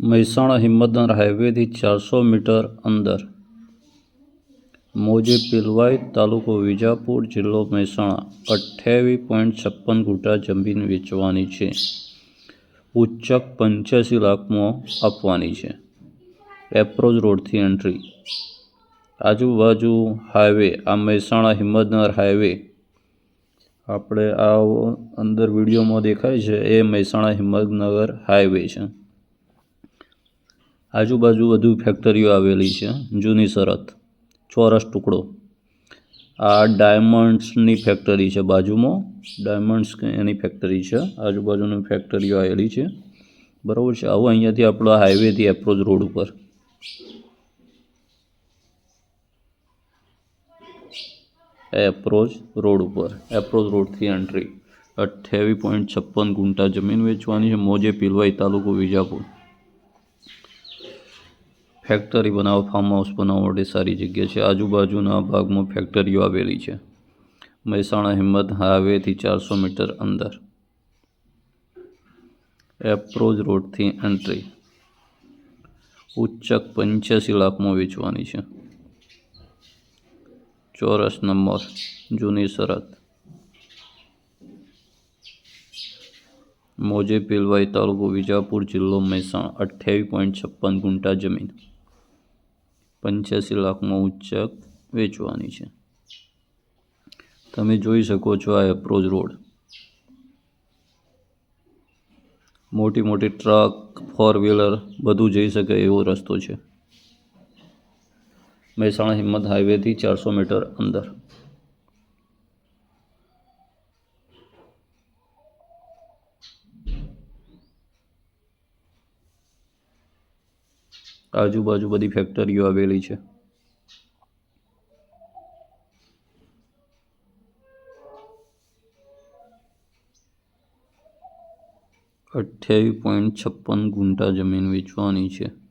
મહેસાણા હિંમતનગર હાઈવેથી ચારસો મીટર અંદર. મોજે પિલવાઈ તાલુકો વિજાપુર જિલ્લો મહેસાણા. અઠ્યાવીસ પોઈન્ટ છપ્પન ગુંઠા જમીન વેચવાની છે. ઉચ્ચક પંચ્યાસી લાખમાં આપવાની છે. એપ્રોચ રોડથી એન્ટ્રી. આજુબાજુ હાઈવે, આ મહેસાણા હિંમતનગર હાઈવે. આપણે આ અંદર વિડીયોમાં દેખાય છે, એ મહેસાણા હિંમતનગર હાઈવે છે. આજુબાજુ વધુ ફેક્ટરીઓ આવેલી છે, જૂની શરત, ચોરસ ટુકડો. આ ડાયમંડ્સની ફેક્ટરી છે બાજુમાં ડાયમંડ્સ એની ફેક્ટરી છે, આજુબાજુની ફેક્ટરીઓ આવેલી છે. બરાબર છે, આવું અહીંયાથી આપણો હાઈવેથી એપ્રોચ રોડ ઉપર. એપ્રોચ રોડ ઉપર એપ્રોચ રોડથી એન્ટ્રી અઠ્યાવીસ પોઈન્ટ છપ્પન ગુંટા જમીન વેચવાની છે, મોજે પિલવાઈ તાલુકો વિજાપુર. ફેક્ટરી બનાવવા ફાર્મ હાઉસ બનાવવા માટે સારી જગ્યા છે. આજુબાજુના ભાગમાં ફેક્ટરીઓ આવેલી છે. મહેસાણા હિંમત હાઈવેથી ચારસો મીટર અંદર. એપ્રોચ રોડથી એન્ટ્રી. ઉચ્ચક પંચ્યાસી લાખમાં વેચવાની છે. ચોરસ નંબર, જૂની શરત. મોજે પેલવાઈ તાલુકો વિજાપુર જિલ્લો મહેસાણા. અઠ્યાવીસ પોઈન્ટ છપ્પન ગુંટા જમીન. પંચ્યાસી લાખમાં ઉચ્ચક વેચવાની છે. તમે જોઈ શકો છો આ એપ્રોચ રોડ. મોટી મોટી ટ્રક ફોર વ્હીલર બધું જઈ શકે એવો રસ્તો છે. મહેસાણા હિંમત હાઈવેથી ચારસો મીટર અંદર. આજુબાજુ બધી ફેક્ટરીઓ આવેલી છે. અઠ્યાવીસ પોઈન્ટ છપ્પન ગુંટા જમીન વેચવાની છે.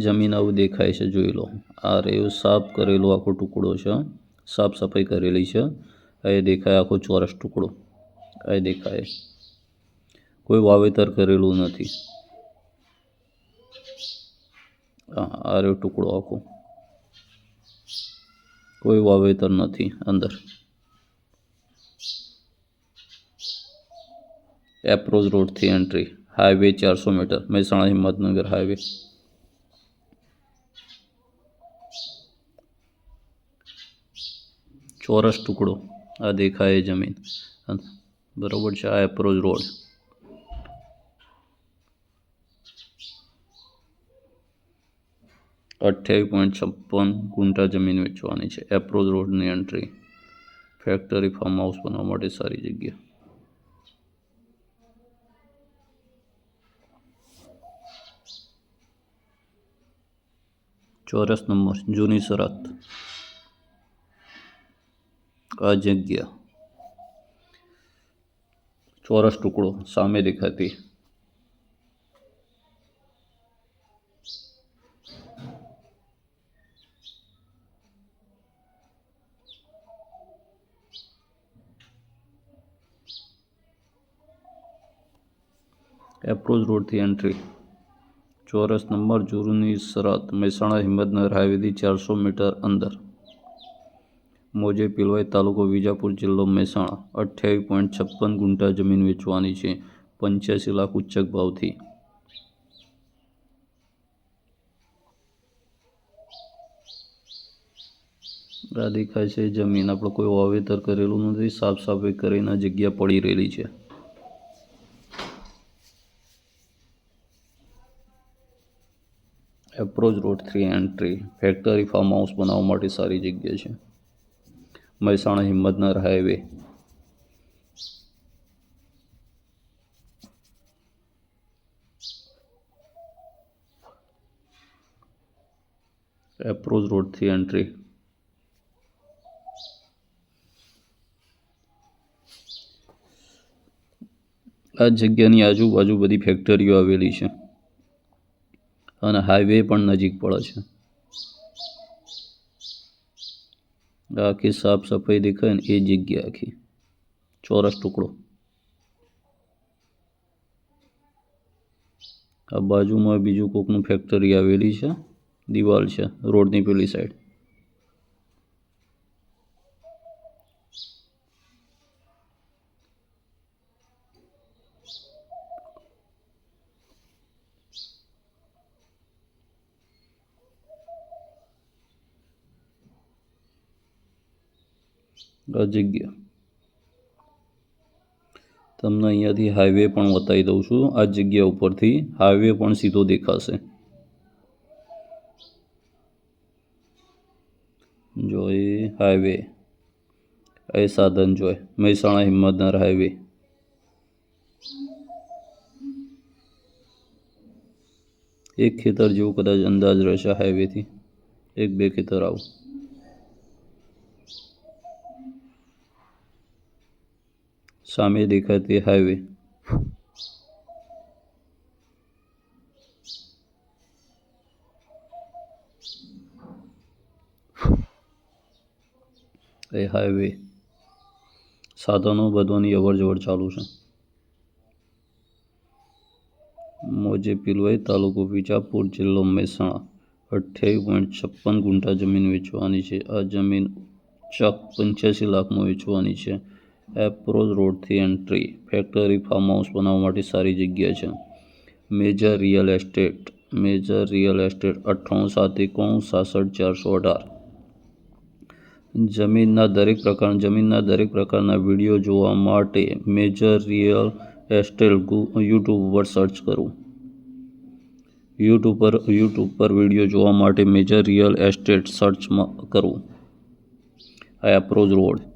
જમીન આવું દેખાય છે, જોઈ લો. આ રહ્યું સાફ કરેલો આખો ટુકડો છે. સાફ સફાઈ કરેલી છે. એ દેખાય આખો ચોરસ ટુકડો. એ દેખાય. કોઈ વાવેતર કરેલું નથી. આ રહ્યો ટુકડો આખો. કોઈ વાવેતર નથી અંદર. એપ્રોચ રોડથી એન્ટ્રી. હાઈવે ચારસો મીટર. મહેસાણા હિંમતનગર હાઈવે. ચોરસ ટુકડો આ દેખાય જમીન. બરોબર છે, આ એપ્રોચ રોડ. અઠ્યાવીસ પોઈન્ટ છપ્પન ગુંઠા જમીન વેચવાની છે. એપ્રોચ રોડની એન્ટ્રી. ફેક્ટરી ફાર્મ હાઉસ બનાવવા માટે સારી જગ્યા. ચોરસ નંબર, જૂની શરત. આ જગ્યા ચોરસ ટુકડો સામે દેખાતી. એપ્રોચ રોડથી એન્ટ્રી ચોરસ નંબર જુરુની શરત મહેસાણા હિંમતનગર હાઈવેથી ચારસો મીટર અંદર. મોજે પિલવાઈ તાલુકો વિજાપુર જિલ્લો મહેસાણા. અઠ્યાવીસ પોઈન્ટ છપ્પન ગુંટા જમીન વેચવાની છે. પંચ્યાસી લાખ ઉચ્ચક ભાવથી. આ દેખાય છે, જમીન આપણે કોઈ વાવેતર કરેલું નથી. સાફ સફાઈ કરીને જગ્યા પડી રહેલી છે. Approach road three entry factory farm house બનાવવા માટે સારી જગ્યા છે. મહેસાણા હિંમતનગર હાઈવે એપ્રોચ રોડથી એન્ટ્રી આ જગ્યાની આજુબાજુ બધી ફેક્ટરીઓ આવેલી છે. અને હાઈવે પણ નજીક પડે છે આ આખી સાફ સફાઈ દેખાય ને એ જગ્યા આખી. ચોરસ ટુકડો. આ બાજુમાં બીજું કોકનું ફેક્ટરી આવેલી છે. દિવાલ છે, રોડની પેલી સાઈડ આ જગ્યા તમને અહીંયાથી હાઈવે પણ બતાવી દઉં છું. આ જગ્યા ઉપરથી હાઈવે પણ સીધો દેખાશે. જો એ હાઈવે એ સાધન જોઈ, મહેસાણા હિંમતનગર હાઈવે એક ખેતર જેવું કદાચ અંદાજ રહેશે હાઈવેથી એક, બે ખેતર આવું. સામે દેખાતી હાઈવે એ હાઈવે સાધનો બધવાની અવર જવર ચાલુ છે. મોજે પિલવાઈ તાલુકો વિજાપુર જિલ્લો મહેસાણા. અઠ્યાવીસ પોઈન્ટ છપ્પન ગુંઠા જમીન વેચવાની છે. આ જમીન ચક પંચ્યાસી લાખમાં વેચવાની છે. એપ્રોચ રોડથી એન્ટ્રી, ફેક્ટરી ફાર્મ હાઉસ બનાવવા માટે સારી જગ્યા છે. Major real estate, major real estate અઠ્ઠાણું સાત એકાણું સાસઠ ચારસો અઢાર. જમીનના દરેક પ્રકાર, જમીનના દરેક પ્રકારના વીડિયો જોવા માટે મેજર રિયલ એસ્ટેટ યુટ્યુબ પર સર્ચ કરવું યુટ્યુબ પર યુટ્યુબ પર વીડિયો જોવા માટે મેજર રિયલ એસ્ટેટ સર્ચમાં કરવું આ એપ્રોચ રોડ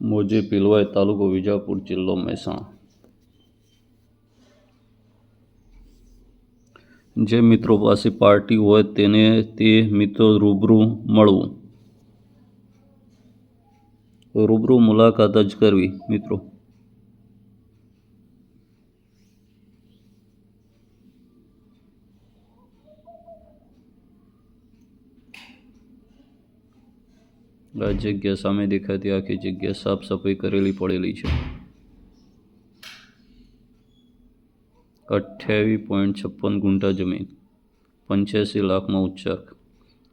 મોજે પિલવાય તાલુકો વિજાપુર જિલ્લો મહેસાણા. જે મિત્રો પાસે પાર્ટી હોય તેને તે મિત્રો રૂબરૂ મળવું. રૂબરૂ મુલાકાત જ કરવી, મિત્રો. આ જગ્યા સામે દેખાતી આખી જગ્યા સાફ સફાઈ કરેલી પડેલી છે. અઠ્યાવીસ પોઈન્ટ છપ્પન ગુંઠા જમીન, પંચ્યાસી લાખમાં ઉચ્ચક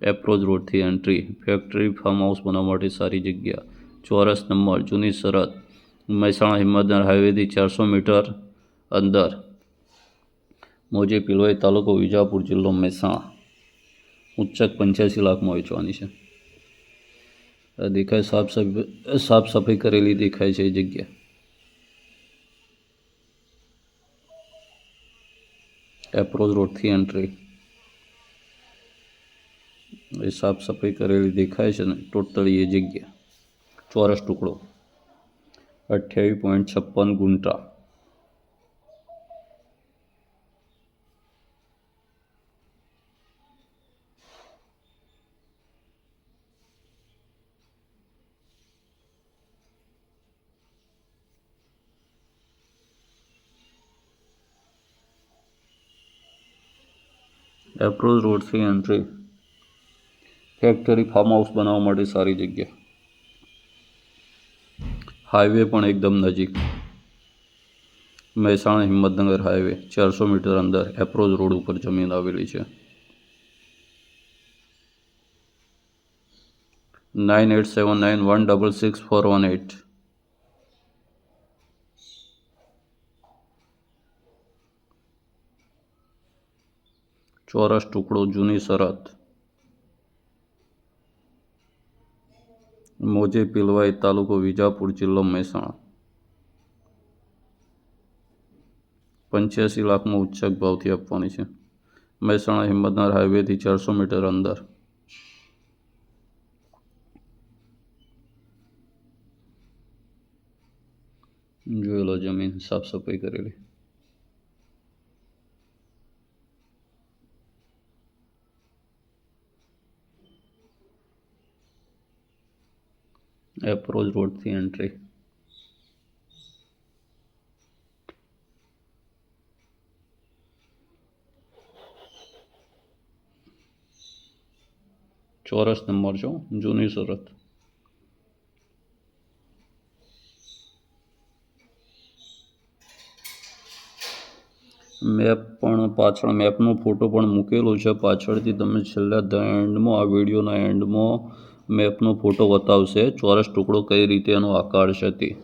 એપ્રોચ રોડથી એન્ટ્રી, ફેક્ટરી ફાર્મ હાઉસ બનાવવા માટે સારી જગ્યા, ચોરસ નંબર, જૂની સરહદ, મહેસાણા હિંમતનગર હાઈવેથી ચારસો મીટર અંદર, મોજે પિલવાઈ તાલુકો વિજાપુર જિલ્લો મહેસાણા ઉચ્ચક પંચ્યાસી લાખમાં વેચવાની છે. દેખાય, સાફ સફાઈ સાફ સફાઈ કરેલી દેખાય છે એ જગ્યા. એપ્રોચ રોડથી એન્ટ્રી એ સાફ સફાઈ કરેલી દેખાય છે ને, ટોટલી એ જગ્યા. ચોરસ ટુકડો. અઠ્યાવીસ પોઈન્ટ છપ્પન ગુંઠા એપ્રોચ રોડથી એન્ટ્રી ફેક્ટરી ફાર્મ હાઉસ બનાવવા માટે સારી જગ્યા. હાઈવે પણ એકદમ નજીક. મહેસાણા હિંમતનગર હાઈવે ચારસો મીટર અંદર એપ્રોચ રોડ ઉપર જમીન આવેલી છે. Nine eight seven nine one double six four one eight ચોરસ ટુકડો જૂની શરત. મોજે પિલવાઈ તાલુકો વિજાપુર જિલ્લો મહેસાણા. પંચ્યાસી લાખમાં ઉચ્ચક ભાવથી આપવાની છે. મહેસાણા હિંમતનગર હાઈવેથી ચારસો મીટર અંદર. જોયેલો જમીન સાફ સફાઈ કરેલી. એપ્રોચ રોડથી એન્ટ્રી ચોરસ નંબર છો જૂની સુરત. મેપ પણ પાછળ, મેપનો ફોટો પણ મૂકેલો છે. પાછળથી તમે છેલ્લા એન્ડમાં આ વિડીયોના એન્ડમાં મેપનો ફોટો બતાવશે. ચોરસ ટુકડો કઈ રીતે એનો આકાર છે તે.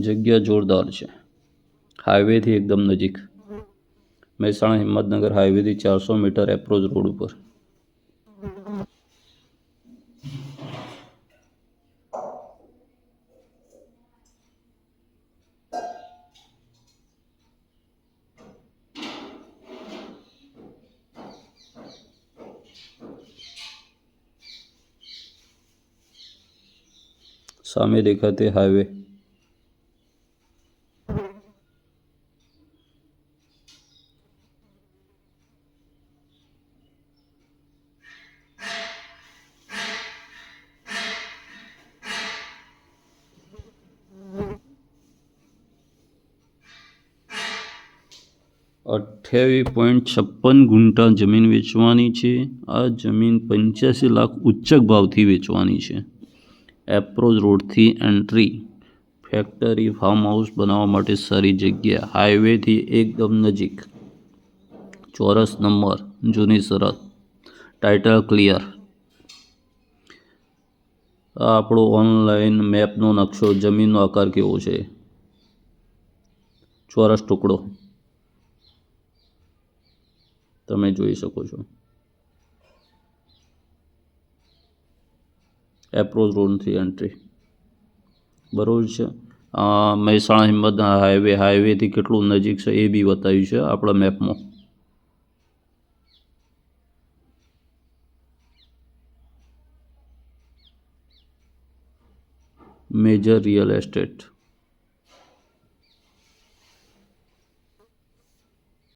જગ્યા જોરદાર છે. હાઈવેથી એકદમ નજીક. મહેસાણા હિંમતનગર હાઈવેથી ચારસો મીટર એપ્રોચ રોડ ઉપર. સામે દેખાતે હાઈવે અઠ્યાવીસ પોઈન્ટ છપ્પન ગુંટા જમીન વેચવાની છે. આ જમીન પંચ્યાસી લાખ ઉચ્ચક ભાવથી વેચવાની છે. એપ્રોચ રોડથી એન્ટ્રી. ફેક્ટરી ફાર્મ હાઉસ બનાવવા માટે સારી જગ્યા. હાઈવેથી એકદમ નજીક. ચોરસ નંબર. જૂની શરત ટાઇટલ ક્લિયર. આ આપણો ઓનલાઈન મેપનો નકશો. જમીનનો આકાર કેવો છે? ચોરસ ટુકડો. તમે જોઈ શકો છો. એપ્રોચ રોડથી એન્ટ્રી બરાબર છે? મહેસાણા હિંમત હાઈવે હાઈવેથી કેટલું નજીક છે એ બી બતાવ્યું છે આપણા મેપમાં મેજર રિયલ એસ્ટેટ